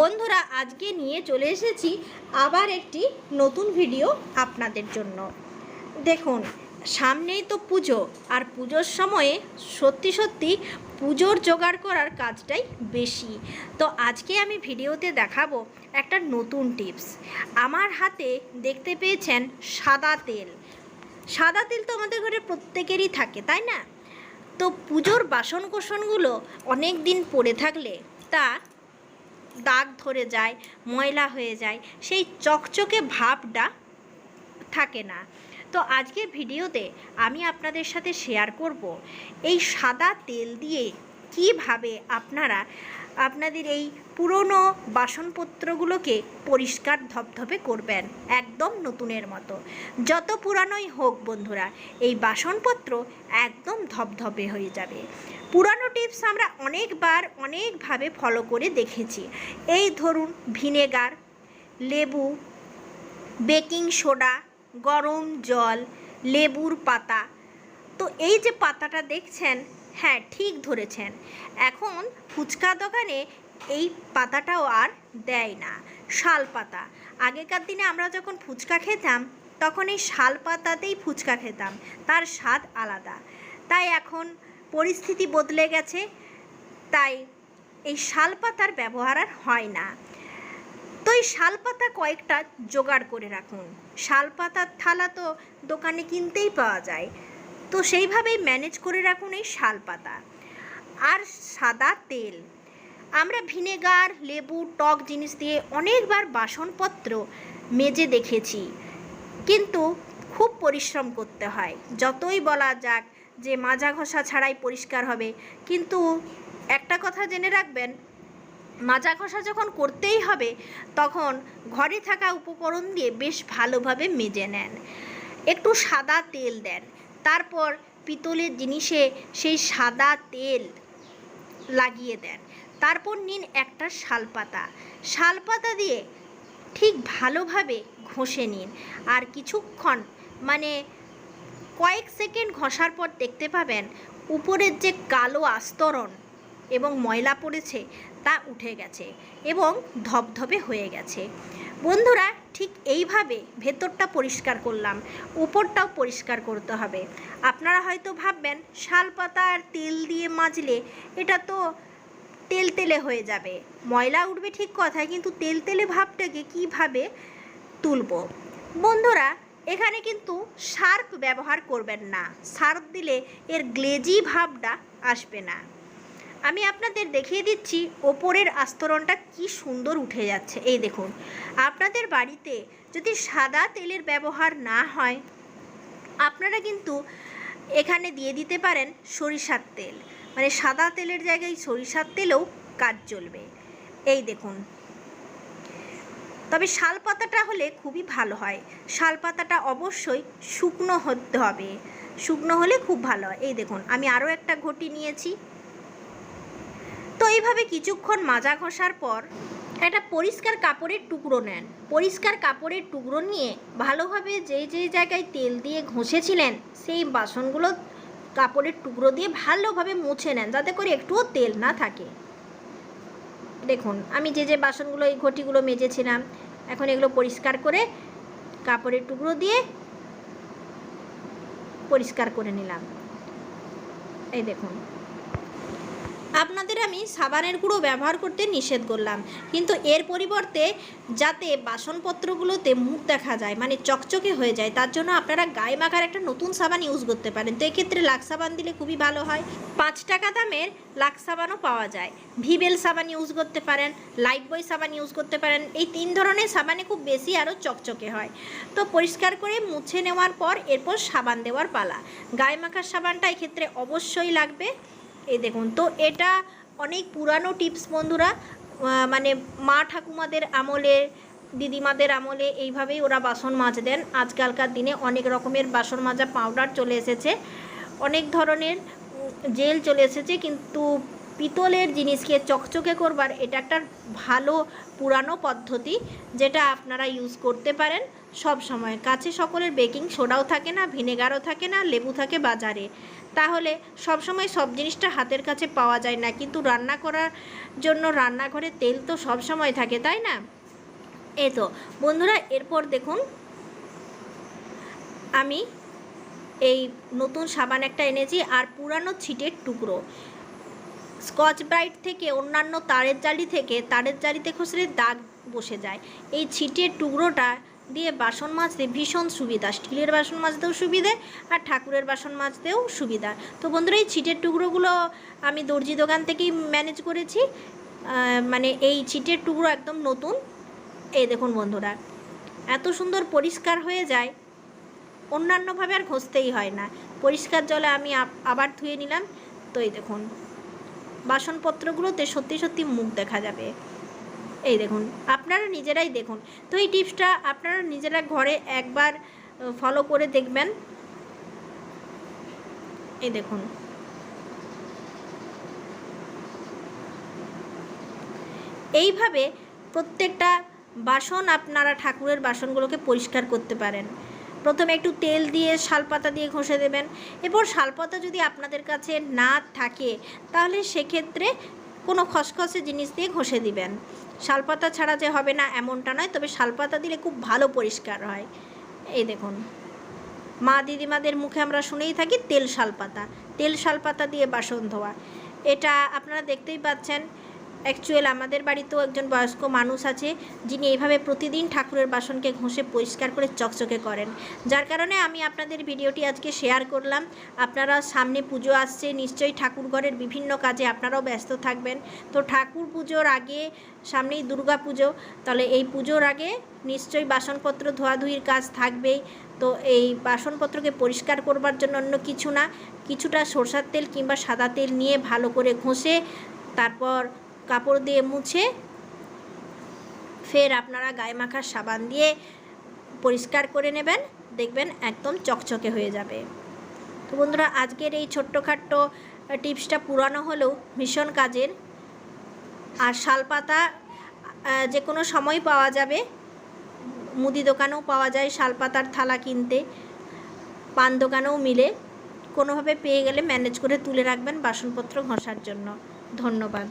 বন্ধুরা, আজকে নিয়ে চলে এসেছি আবার একটি নতুন ভিডিও আপনাদের জন্য। দেখুন, সামনেই তো পুজো, আর পুজোর সময়ে সত্যি সত্যি পুজোর জোগাড় করার কাজটাই বেশি। তো আজকে আমি ভিডিওতে দেখাবো একটা নতুন টিপস। আমার হাতে দেখতে পেয়েছেন সাদা তেল। সাদা তেল তো আমাদের ঘরে প্রত্যেকেরই থাকে, তাই না? তো পুজোর বাসন কোসনগুলো অনেক দিন পড়ে থাকলে তা দাগ ধরে যায়, ময়লা হয়ে যায়, সেই চকচকে ভাবটা থাকে না। তো আজকের ভিডিওতে আমি আপনাদের সাথে শেয়ার করব এই সাদা তেল দিয়ে কীভাবে আপনারা আপনাদের এই পুরনো বাসনপত্রগুলোকে পরিষ্কার ধপধপে করবেন, একদম নতুনের মতো। যত পুরানোই হোক বন্ধুরা, এই বাসনপত্র একদম ধপধপে হয়ে যাবে। পুরানো টিপস আমরা অনেকবার অনেকভাবে ফলো করে দেখেছি। এই ধরুন, ভিনেগার, লেবু, বেকিং সোডা, গরম জল, লেবুর পাতা তো এই যে পাতাটা দেখছেন হ্যাঁ ঠিক ধরেছেন। এখন ফুচকা দোকানে এই পাতাটাও আর দেয় না, শাল পাতা। আগেকার দিনে আমরা যখন ফুচকা খেতাম, তখন এই শাল পাতাতেই ফুচকা খেতাম, তার স্বাদ আলাদা। তাই এখন পরিস্থিতি বদলে গেছে, তাই এই শাল পাতার ব্যবহার আর হয় না। তো এই শাল পাতা কয়েকটা জোগাড় করে রাখুন। শাল পাতার থালা তো দোকানে কিনতেই পাওয়া যায়। তো সেইভাবেই ম্যানেজ করে রাখুন এই শালপাতা আর সাদা তেল। আমরা ভিনেগার, লেবু, টক জিনিস দিয়ে অনেকবার বাসনপত্র মেজে দেখেছি। কিন্তু খুব পরিশ্রম করতে হয়। যতই বলা যাক যে মাজা ঘষা ছাড়াই পরিষ্কার হবে। কিন্তু একটা কথা জেনে রাখবেন, মাজা ঘষা যখন করতেই হবে, তখন ঘরে থাকা উপকরণ দিয়ে বেশ ভালোভাবে মেজে নেন। একটু সাদা তেল দেন। তারপর পিতলের জিনিসে সেই সাদা তেল লাগিয়ে দেন। তারপর নিন একটা শালপাতা। শালপাতা দিয়ে ঠিক ভালোভাবে ঘষে নিন। আর কিছুক্ষণ মানে কয়েক সেকেন্ড ঘষার পর দেখতে পাবেন, উপরের যে কালো আস্তরণ এবং ময়লা পড়েছে তা উঠে গেছে এবং ধপধপে হয়ে গেছে। বন্ধুরা, ঠিক এইভাবে ভেতরটা পরিষ্কার করলাম, উপরটাও পরিষ্কার করতে হবে। আপনারা হয়তো ভাববেন শালপাতা আর তেল দিয়ে মাজলে এটা তো তেল তেলে হয়ে যাবে। ময়লা উঠবে ঠিক কথা কিন্তু তেল তেলে ভাবটাকে কীভাবে তুলব? বন্ধুরা, এখানে কিন্তু সার্ফ ব্যবহার করবেন না। সার্ফ দিলে এর গ্লেজি ভাবটা আসবে না। আমি আপনাদের দেখিয়ে দিচ্ছি ওপরের আস্তরণটা কি সুন্দর উঠে যাচ্ছে। এই দেখুন, আপনাদের বাড়িতে যদি সাদা তেলের ব্যবহার না হয়, আপনারা কিন্তু এখানে দিয়ে দিতে পারেন সরিষার তেল। মানে সাদা তেলের জায়গায় সরিষার তেলেও কাজ চলবে। এই দেখুন। তবে শাল পাতাটা হলে খুবই ভালো হয়। শাল পাতাটা অবশ্যই শুকনো হতে হবে। শুকনো হলে খুব ভালো হয়। এই দেখুন, আমি আরও একটা ঘটি নিয়েছি। এইভাবে কিছুক্ষণ মাজা ঘষার পর একটা পরিষ্কার কাপড়ের টুকরো নেন। পরিষ্কার কাপড়ের টুকরো নিয়ে ভালোভাবে যেই যেই জায়গায় তেল দিয়ে ঘষেছিলেন, সেই বাসনগুলো কাপড়ের টুকরো দিয়ে ভালোভাবে মুছে নেন যাতে করে একটুও তেল না থাকে। দেখুন, আমি যে যে বাসনগুলো, এই ঘটিগুলো মেজেছিলাম, এখন এগুলো পরিষ্কার করে কাপড়ের টুকরো দিয়ে পরিষ্কার করে নিলাম। এই দেখুন আপনাদের আমি সাবানের গুঁড়ো ব্যবহার করতে নিষেধ করলাম। কিন্তু এর পরিবর্তে যাতে বাসনপত্রগুলোতে মুখ দেখা যায় মানে চকচকে হয়ে যায়, তার জন্য আপনারা গায়ে মাখার একটা নতুন সাবান ইউজ করতে পারেন। তো এক্ষেত্রে লাক্স সাবান দিলে খুবই ভালো হয়। পাঁচ টাকা দামের লাক্স সাবানও পাওয়া যায়। ভিবেল সাবান ইউজ করতে পারেন লাইফ বয় সাবান ইউজ করতে পারেন। এই তিন ধরনের সাবানে খুব বেশি আরও চকচকে হয়। তো পরিষ্কার করে মুছে নেওয়ার পর এরপর সাবান দেওয়ার পালা। গায়ে মাখার সাবানটা এক্ষেত্রে অবশ্যই লাগবে। এই দেখুন, তো এটা অনেক পুরানো টিপস বন্ধুরা মানে মা ঠাকুমাদের আমলে, দিদিমাদের আমলে এইভাবেই ওরা বাসন মাজতেন আজকালকার দিনে অনেক রকমের বাসন মাজা পাউডার চলে এসেছে। অনেক ধরনের জেল চলে এসেছে, কিন্তু পিতলের জিনিসকে চকচকে করবার এটা একটা ভালো পুরানো পদ্ধতি, যেটা আপনারা ইউজ করতে পারেন। সব সময়। কাছে সকলের বেকিং সোডাও থাকে না, ভিনেগারও থাকে না, লেবু থাকে বাজারে। তাহলে সব সময় সব জিনিসটা হাতের কাছে পাওয়া যায় না, কিন্তু রান্না করার জন্য রান্নাঘরে তেল তো সব সময় থাকে, তাই না? এ তো, বন্ধুরা, এরপর দেখুন, আমি এই নতুন সাবান একটা এনেছি আর পুরানো ছিটের টুকরো। স্কচ ব্রাইট থেকে অন্যান্য তারের জালি থেকে, তারের জালিতে খসলে দাগ বসে যায়। এই ছিটের টুকরোটা দিয়ে বাসন মাজতে ভীষণ সুবিধা। স্টিলের বাসন মাজতেও সুবিধে আর ঠাকুরের বাসন মাজতেও সুবিধা। তো বন্ধুরা, এই ছিটের টুকরোগুলো আমি দর্জি দোকান থেকেই ম্যানেজ করেছি। মানে এই ছিটের টুকরো একদম নতুন। এই দেখুন বন্ধুরা, এত সুন্দর পরিষ্কার হয়ে যায়। অন্যান্যভাবে আর ঘষতেই হয় না। পরিষ্কার জলে আমি আবার ধুয়ে নিলাম। তো এই দেখুন, বাসনপত্রগুলোতে সত্যি সত্যি মুখ দেখা যাবে। এই দেখুন, আপনারা নিজেরাই দেখুন। তো এই টিপসটা আপনারা নিজেরা ঘরে একবার ফলো করে দেখবেন। এই দেখুন। এইভাবে প্রত্যেকটা বাসন আপনারা ঠাকুরের বাসনগুলোকে পরিষ্কার করতে পারেন। প্রথমে একটু তেল দিয়ে শালপাতা দিয়ে ঘষে দেবেন। এরপর শালপাতা যদি আপনাদের কাছে না থাকে, তাহলে সেক্ষেত্রে কোনো খসখসে জিনিস দিয়ে ঘষে দিবেন। শালপাতা ছাড়া যে হবে না এমনটা নয়, তবে শালপাতা দিলে খুব ভালো পরিষ্কার হয়। এই দেখুন। মা দিদিমাদের মুখে আমরা শুনেই থাকি তেল শালপাতা। তেল শালপাতা দিয়ে বাসন ধোয়া। এটা আপনারা দেখতেই পাচ্ছেন অ্যাকচুয়াল আমাদের বাড়িতেও একজন বয়স্ক মানুষ আছে, যিনি এইভাবে প্রতিদিন ঠাকুরের বাসনকে ঘষে পরিষ্কার করে চকচকে করেন। যার কারণে আমি আপনাদের ভিডিওটি আজকে শেয়ার করলাম। আপনারা সামনে পুজো আসছে, নিশ্চয়ই ঠাকুর ঘরের বিভিন্ন কাজে আপনারাও ব্যস্ত থাকবেন। তো ঠাকুর পুজোর আগে সামনেই দুর্গা পুজো, তাহলে এই পুজোর আগে নিশ্চয়ই বাসনপত্র ধোয়াধুয়ির কাজ থাকবেই। তো এই বাসনপত্রকে পরিষ্কার করবার জন্য অন্য কিছু না, কিছুটা সরষার তেল কিংবা সাদা তেল নিয়ে ভালো করে ঘষে, তারপর কাপড় দিয়ে মুছে ফের আপনারা গায়ে মাখার সাবান দিয়ে পরিষ্কার করে নেবেন। দেখবেন একদম চকচকে হয়ে যাবে। তো বন্ধুরা, আজকের এই ছোট্টখাট্ট টিপসটা পুরানো হলেও ভীষণ কাজের। আর শালপাতা যে কোনো সময় পাওয়া যাবে। মুদি দোকানেও পাওয়া যায় শালপাতার থালা কিনতে। পান দোকানেও মিলে। কোনোভাবে পেয়ে গেলে ম্যানেজ করে তুলে রাখবেন বাসনপত্র ঘষার জন্য। ধন্যবাদ।